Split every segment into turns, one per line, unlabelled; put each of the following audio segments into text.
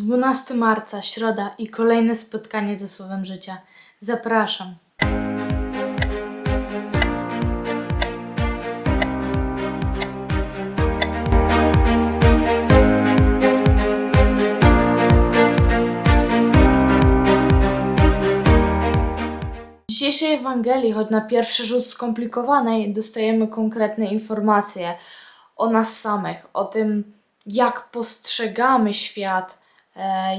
12 marca, środa i kolejne spotkanie ze Słowem Życia. Zapraszam. W dzisiejszej Ewangelii, choć na pierwszy rzut skomplikowanej, dostajemy konkretne informacje o nas samych, o tym, jak postrzegamy świat,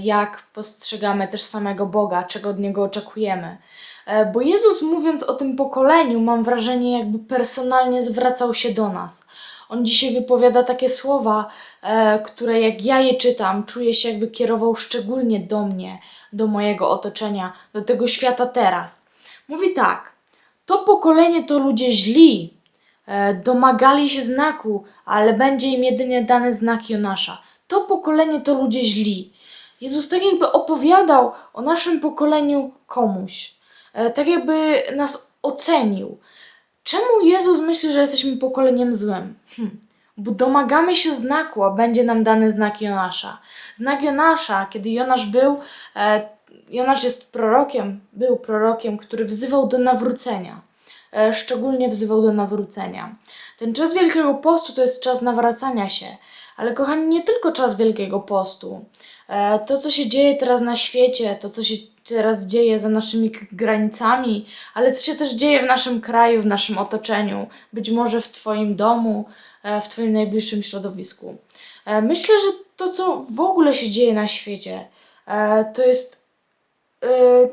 jak postrzegamy też samego Boga, czego od Niego oczekujemy. E, Bo Jezus, mówiąc o tym pokoleniu, mam wrażenie, jakby personalnie zwracał się do nas. On dzisiaj wypowiada takie słowa, e, które jak ja je czytam, czuję się jakby kierował szczególnie do mnie, do mojego otoczenia, do tego świata teraz. Mówi tak: To pokolenie to ludzie źli, e, domagali się znaku, ale będzie im jedynie dany znak Jonasza. To pokolenie to ludzie źli. Jezus tak jakby opowiadał o naszym pokoleniu komuś, e, tak jakby nas ocenił. Czemu Jezus myśli, że jesteśmy pokoleniem złym? Hm. Bo domagamy się znaku, a będzie nam dany znak Jonasza. Znak Jonasza, kiedy Jonasz był, e, Jonasz jest prorokiem, był prorokiem, który wzywał do nawrócenia. E, szczególnie wzywał do nawrócenia. Ten czas Wielkiego Postu to jest czas nawracania się. Ale kochani, nie tylko czas Wielkiego Postu. E, to, co się dzieje teraz na świecie, to, co się teraz dzieje za naszymi granicami, ale co się też dzieje w naszym kraju, w naszym otoczeniu, być może w Twoim domu, e, w Twoim najbliższym środowisku. E, Myślę, że to, co w ogóle się dzieje na świecie, to jest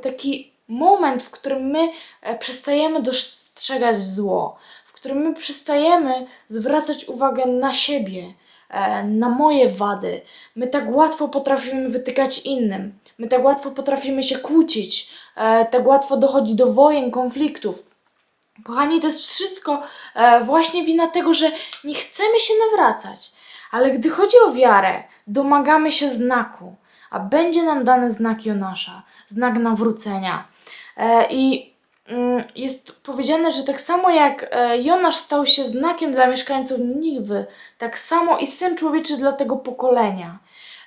taki moment, w którym my przestajemy dostrzegać zło, w którym my przestajemy zwracać uwagę na siebie, na moje wady. My tak łatwo potrafimy wytykać innym, my tak łatwo potrafimy się kłócić, e, tak łatwo dochodzi do wojen, konfliktów. Kochani, to jest wszystko e, właśnie wina tego, że nie chcemy się nawracać. Ale gdy chodzi o wiarę, domagamy się znaku, a będzie nam dany znak Jonasza, znak nawrócenia. E, I jest powiedziane, że tak samo jak e, Jonasz stał się znakiem dla mieszkańców Niniwy, tak samo i Syn Człowieczy dla tego pokolenia.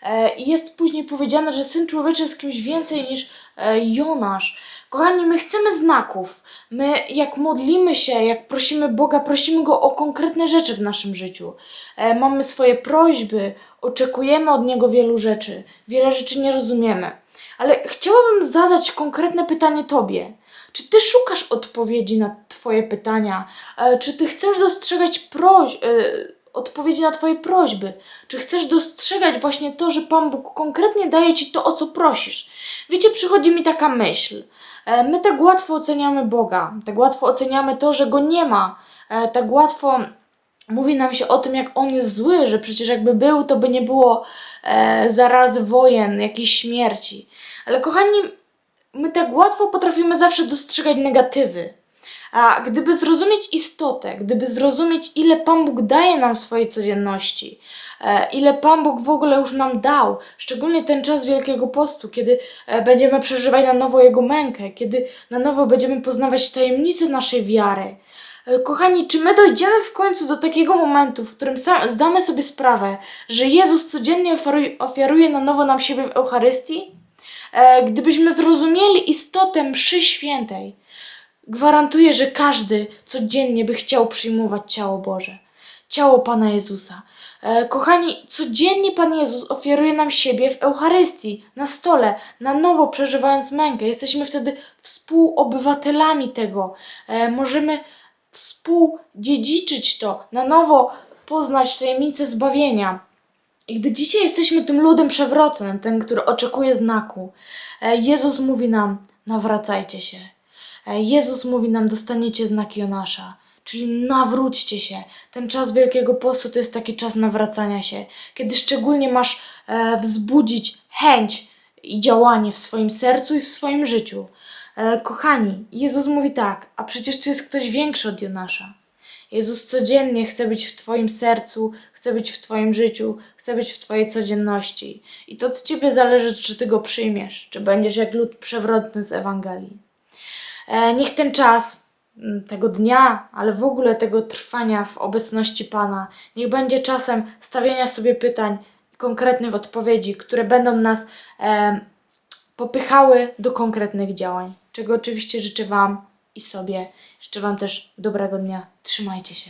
E, I jest później powiedziane, że Syn Człowieczy jest kimś więcej niż e, Jonasz. Kochani, my chcemy znaków. My, jak modlimy się, jak prosimy Boga, prosimy Go o konkretne rzeczy w naszym życiu. Mamy swoje prośby, oczekujemy od Niego wielu rzeczy. Wiele rzeczy nie rozumiemy. Ale chciałabym zadać konkretne pytanie Tobie. Czy Ty szukasz odpowiedzi na Twoje pytania? E, czy Ty chcesz dostrzegać proś- e, odpowiedzi na Twoje prośby? Czy chcesz dostrzegać właśnie to, że Pan Bóg konkretnie daje Ci to, o co prosisz? Wiecie, przychodzi mi taka myśl. E, My tak łatwo oceniamy Boga, tak łatwo oceniamy to, że Go nie ma, tak łatwo mówi nam się o tym, jak On jest zły, że przecież jakby był, to by nie było zarazy wojen, jakiejś śmierci. Ale kochani, my tak łatwo potrafimy zawsze dostrzegać negatywy. A gdyby zrozumieć istotę, gdyby zrozumieć, ile Pan Bóg daje nam w swojej codzienności, e, ile Pan Bóg w ogóle już nam dał, szczególnie ten czas Wielkiego Postu, kiedy e, będziemy przeżywać na nowo Jego mękę, kiedy na nowo będziemy poznawać tajemnice naszej wiary. E, Kochani, czy my dojdziemy w końcu do takiego momentu, w którym zdamy sobie sprawę, że Jezus codziennie ofiaruje na nowo nam siebie w Eucharystii? E, Gdybyśmy zrozumieli istotę mszy świętej, Gwarantuję, że każdy codziennie by chciał przyjmować ciało Boże, ciało Pana Jezusa. E, kochani, codziennie Pan Jezus ofiaruje nam siebie w Eucharystii, na stole, na nowo przeżywając mękę. Jesteśmy wtedy współobywatelami tego. E, możemy współdziedziczyć to, na nowo poznać tajemnicę zbawienia. I gdy dzisiaj jesteśmy tym ludem przewrotnym, ten, który oczekuje znaku, e, Jezus mówi nam: nawracajcie się. E, Jezus mówi nam: dostaniecie znak Jonasza, czyli nawróćcie się. Ten czas Wielkiego Postu to jest taki czas nawracania się, kiedy szczególnie masz e, wzbudzić chęć i działanie w swoim sercu i w swoim życiu. E, kochani, Jezus mówi tak, a przecież tu jest ktoś większy od Jonasza. Jezus codziennie chce być w Twoim sercu, chce być w Twoim życiu, chce być w Twojej codzienności. I to od Ciebie zależy, czy Ty go przyjmiesz, czy będziesz jak lud przewrotny z Ewangelii. E, niech ten czas mm, tego dnia, ale w ogóle tego trwania w obecności Pana, niech będzie czasem stawiania sobie pytań, konkretnych odpowiedzi, które będą nas em, popychały do konkretnych działań. Czego oczywiście życzę Wam i sobie. Życzę Wam też dobrego dnia. Trzymajcie się.